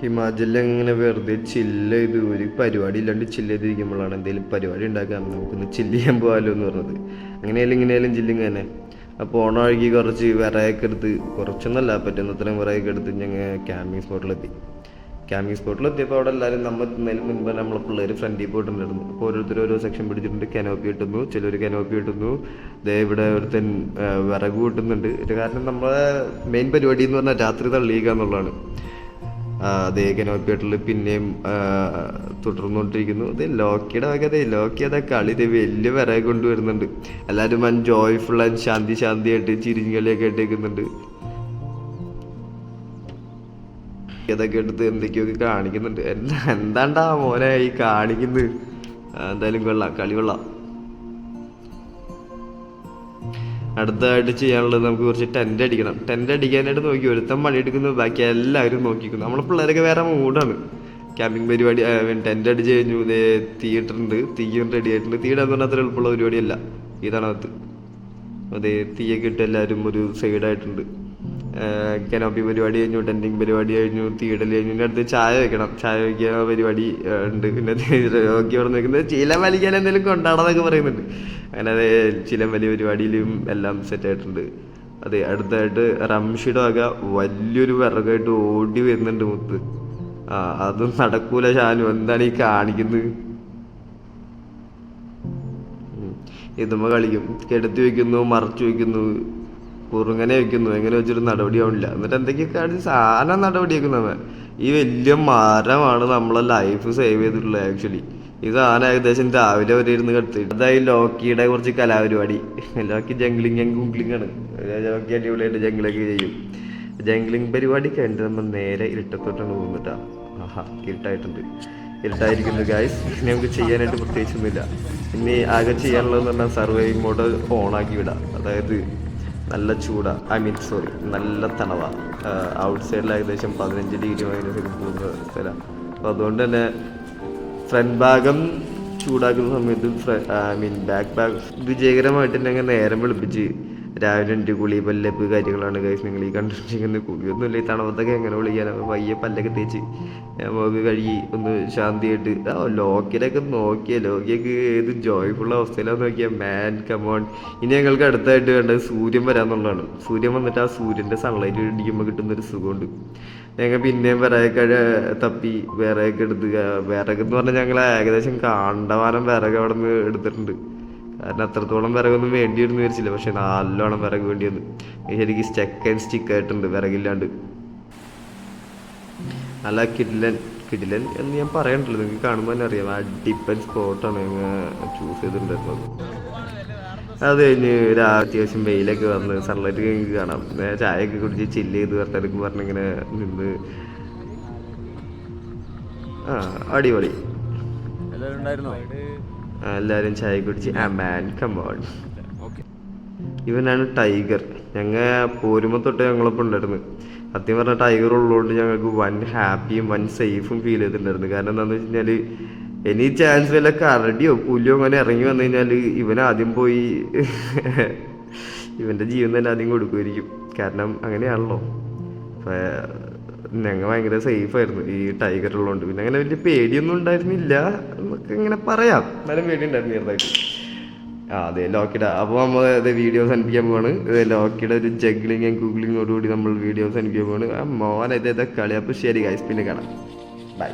ഹിമാചലിൽ അങ്ങനെ വെറുതെ ചില്ല് ചെയ്ത് ഒരു പരിപാടി ഇല്ലാണ്ട് ചില്ല് ചെയ്തിരിക്കുമ്പോഴാണ് എന്തെങ്കിലും പരിപാടി ഉണ്ടാക്കാം നമുക്കൊന്ന് ചില്ല് ചെയ്യാൻ പോകാമല്ലോ എന്ന് പറഞ്ഞത്. അങ്ങനെയാലും ഇങ്ങനെയാലും ചില്ലിങ് തന്നെ. അപ്പോൾ ഓണം ഒഴുകി കുറച്ച് വിറയൊക്കെ എടുത്ത് കുറച്ചൊന്നല്ല പറ്റുന്നത്രയും വിറയൊക്കെ എടുത്ത് ഞങ്ങൾ ക്യാമ്പിങ് സ്പോട്ടിലെത്തി ക്യാമ്പിങ് സ്പോട്ടിലെത്തിയപ്പോൾ അവിടെ എല്ലാവരും നമ്മൾ എത്തുന്നതിന് മുൻപ് നമ്മളെ പിള്ളേർ ഫ്രണ്ടിൽ പോയിട്ടുണ്ടായിരുന്നു. അപ്പോൾ ഓരോരുത്തർ ഓരോ സെക്ഷൻ പിടിച്ചിട്ടുണ്ട്. കനോപ്പി കിട്ടുന്നു. ചിലർ കനോപ്പി കിട്ടുന്നു. ദേ ഇവിടെ ഒരുത്തൻ വിറക് കിട്ടുന്നുണ്ട്. ഇത് കാരണം നമ്മളെ മെയിൻ പരിപാടി എന്ന് പറഞ്ഞാൽ രാത്രി തള്ളിയിക്കുക എന്നുള്ളതാണ്. അതേ കനോപ്പിയായിട്ടുള്ള പിന്നെയും തുടർന്നുകൊണ്ടിരിക്കുന്നു. ഇത് ലോക്കിയുടെ വകതെ ലോക്കി അതാ കളി. ഇത് വലിയ വിറക് കൊണ്ടുവരുന്നുണ്ട്. എല്ലാവരും വൻ ജോയ്ഫുൾ ആൻഡ് ശാന്തി ശാന്തി ആയിട്ട് ചിരിഞ്ഞ് കളിയൊക്കെ ഇട്ടേക്കുന്നുണ്ട് ഇതൊക്കെ എടുത്ത് എന്തൊക്കെയൊക്കെ കാണിക്കുന്നുണ്ട്. എന്താ എന്താണ്ടാ മോനെ ഈ കാണിക്കുന്നത് എന്തായാലും കൊള്ളാം. കളി കൊള്ളാം. അടുത്തതായിട്ട് ചെയ്യാനുള്ളത് നമുക്ക് കുറച്ച് ടെന്റ് അടിക്കണം. ടെന്റ് അടിക്കാനായിട്ട് നോക്കി ഒരുത്തൻ പണിയെടുക്കുന്നു ബാക്കി എല്ലാവരും നോക്കിക്കുന്നു നമ്മളെ പിള്ളേരൊക്കെ വേറെ മൂഡാണ്. ക്യാമ്പിംഗ് പരിപാടി ടെന്റ് അടിച്ച് കഴിഞ്ഞു തീയിട്ടുണ്ട് തീയും റെഡി ആയിട്ടുണ്ട്. തീയിടാന്ന് പറഞ്ഞാൽ അത്ര എളുപ്പമുള്ള പരിപാടിയല്ല ഈ തണുപ്പത്ത് അതേ തീയൊക്കെ ഇട്ട് എല്ലാവരും ഒരു സൈഡായിട്ടുണ്ട് കനോപ്പി പരിപാടി കഴിഞ്ഞു ടെന്റിങ് പരിപാടി കഴിഞ്ഞു തീടൽ കഴിഞ്ഞു പിന്നെ അടുത്ത് ചായ വെക്കണം. ചായ വയ്ക്കുക പരിപാടി ഉണ്ട്. പിന്നെ നോക്കി പറഞ്ഞു നിൽക്കുന്നത് ചില വലിക്കാൻ എന്തെങ്കിലും കൊണ്ടാടാന്നൊക്കെ പറയുന്നുണ്ട്. അങ്ങനെ അതെ ചില വലിയ പരിപാടിയിലും എല്ലാം സെറ്റ് ആയിട്ടുണ്ട്. അതെ അടുത്തായിട്ട് റംഷിയുടെ വക വലിയൊരു വിറകായിട്ട് ഓടി വരുന്നുണ്ട് മുത്ത്. ആ അതും നടക്കൂല ഷാനു. എന്താണ് ഈ കാണിക്കുന്നത്. ഇതുമ്മ കളിക്കും. കെടുത്തി വെക്കുന്നു മറച്ചു വെക്കുന്നു. കുറുങ്ങനെ വെക്കുന്നു എങ്ങനെ വെച്ചൊരു നടപടി ആവണില്ല. എന്നിട്ട് എന്തൊക്കെയോ കാണിച്ച് സാധനം നടപടി വെക്കുന്നവൻ ഈ വലിയ മരമാണ് നമ്മളെ ലൈഫ് സേവ് ചെയ്തിട്ടുള്ളത് ആക്ച്വലി ഈ സാധനം ഏകദേശം രാവിലെ വരെ ഇരുന്ന് കെടുത്തി അതായി ലോക്കിയുടെ കുറച്ച് കലാപരിപാടി. ലോക്കി ജംഗ്ലിങ് ആൻഡ് ഗൂഗ്ലിംഗ് ആണ്. ലോക്കി അടിപൊളിയായിട്ട് ജംഗ്ലൊക്കെ ചെയ്യും. ജംഗ്ലിംഗ് പരിപാടി കഴിഞ്ഞിട്ട് നമ്മൾ നേരെ ഇരുട്ടത്തോട്ടാണ് പോകുന്നിട്ടാ ആഹാ ഇരുട്ടായിട്ടുണ്ട്. ഇരുട്ടായിരിക്കുന്നു ഗായ്സ് ഇനി നമുക്ക് ചെയ്യാനായിട്ട് പ്രത്യേകിച്ചൊന്നുമില്ല. ഇനി ആകെ ചെയ്യാനുള്ളതെന്ന് പറഞ്ഞാൽ സർവേ മോഡ് ഓണാക്കി വിടാം. അതായത് നല്ല ചൂടാ. ഐ മീൻ സോറി നല്ല തണവ. ഔട്ട് സൈഡിൽ ഏകദേശം പതിനഞ്ച് ഡിഗ്രി മൈനസ് പോകുന്ന സ്ഥലം അപ്പോൾ അതുകൊണ്ട് തന്നെ ഫ്രണ്ട് ഭാഗം ചൂടാക്കുന്ന സമയത്ത് ഐ മീൻ ബാക്ക് ബാഗ് വിജയകരമായിട്ട് തന്നെ അങ്ങനെ നേരം വെളുപ്പിച്ച് രാവിലെ ഉണ്ട് കുളി പല്ലപ്പ് കാര്യങ്ങളാണ് കൈസ് നിങ്ങൾ ഈ കണ്ടിരിക്കുന്ന കുളിയൊന്നുമില്ല. ഈ തണുപ്പത്തൊക്കെ എങ്ങനെ വിളിക്കാനാണ് പയ്യെ പല്ലൊക്കെ തേച്ച് നമുക്ക് കഴുകി ഒന്ന് ശാന്തിയായിട്ട് ആ ലോക്കിലൊക്കെ നോക്കിയ ലോക്കിയൊക്കെ ഏത് ജോയ്ഫുൾ അവസ്ഥയിലാണ് നോക്കിയ. മാൻ കമോൺ ഇനി ഞങ്ങൾക്ക് അടുത്തായിട്ട് വേണ്ടത് സൂര്യൻ വരാന്നുള്ളതാണ്. സൂര്യൻ വന്നിട്ട് ആ സൂര്യന്റെ സൺലൈറ്റ് ഇടിക്കുമ്പോൾ കിട്ടുന്നൊരു സുഖമുണ്ട്. ഞങ്ങൾ പിന്നെയും വിറകൊക്കെ തപ്പി വിറകൊക്കെ എടുത്ത് വിറക് എന്ന് പറഞ്ഞാൽ ഞങ്ങൾ ഏകദേശം കാണ്ടവാനം വിറക് അവിടെ നിന്ന് എടുത്തിട്ടുണ്ട്. കാരണം അത്രത്തോളം വിറകൊന്നും വേണ്ടി വരുന്നു വിചാരിച്ചില്ല. പക്ഷെ നല്ലോണം വിറക് വേണ്ടി വന്നു ശരിക്കും സ്റ്റെക്ക് ആൻഡ് സ്റ്റിക്ക് ആയിട്ടുണ്ട് വിറകില്ലാണ്ട്. നല്ല കിഡിലൻ കിഡിലൻ എന്ന് ഞാൻ പറയണ്ടല്ലോ. നിങ്ങൾക്ക് കാണുമ്പോൾ തന്നെ അറിയാം. ഡിപ്പൻ സ്പോട്ടാണ് ചൂസ് ചെയ്തിട്ടുണ്ടായിരുന്നത്. അത് കഴിഞ്ഞ് ഒരു അത്യാവശ്യം വെയിലൊക്കെ വന്ന് സൺലൈറ്റ് കഴിഞ്ഞ് കാണാം. ചായയൊക്കെ കുടിച്ച് ചില്ല് ചെയ്ത് വർത്തനക്ക് പറഞ്ഞിങ്ങനെ നിന്ന്. ആ അടിപൊളി. എല്ലാവരും ആ, എല്ലാവരും ചായ കുടിച്ച്. ആ മാൻ കമോൺ ഇവനാണ് ടൈഗർ. ഞങ്ങൾ പോരുമ്പോൾ തൊട്ട് ഞങ്ങളൊപ്പം ഉണ്ടായിരുന്നു. സത്യം പറഞ്ഞാൽ ടൈഗർ ഉള്ളതുകൊണ്ട് ഞങ്ങൾക്ക് വൺ ഹാപ്പിയും വൺ സേഫും ഫീൽ ചെയ്തിട്ടുണ്ടായിരുന്നു. കാരണം എന്താണെന്ന് വെച്ച് കഴിഞ്ഞാൽ എനി ചാൻസ് വല്ല കരടിയോ പുലിയോ അങ്ങനെ ഇറങ്ങി വന്നു കഴിഞ്ഞാൽ ഇവൻ ആദ്യം പോയി ഇവന്റെ ജീവൻ തന്നെ ആദ്യം കൊടുക്കുമായിരിക്കും. കാരണം അങ്ങനെയാണല്ലോ. ഞങ്ങൾ ഭയങ്കര സേഫ് ആയിരുന്നു. ഈ ടൈഗർ ഉള്ളതുകൊണ്ട് പിന്നെ അങ്ങനെ വലിയ പേടിയൊന്നും ഉണ്ടായിരുന്നില്ല. നമുക്ക് ഇങ്ങനെ പറയാം. എന്നാലും പേടി ഉണ്ടായിരുന്നു ആ അതെ ലോക്കിയുടെ അപ്പോൾ നമ്മൾ അത് വീഡിയോ അനുഭവിക്കാൻ പോവാണ്. ലോക്കിയുടെ ഒരു ജഗ്ലിങ്ങും ഗൂഗ്ലിങ്ങോടുകൂടി നമ്മൾ വീഡിയോ അനുഭവിക്കാൻ പോവാണ്. മോനെ ഇതേ കളി? അപ്പോൾ ശരി ഗൈസ് പിന്നെ കാണാം. ബൈ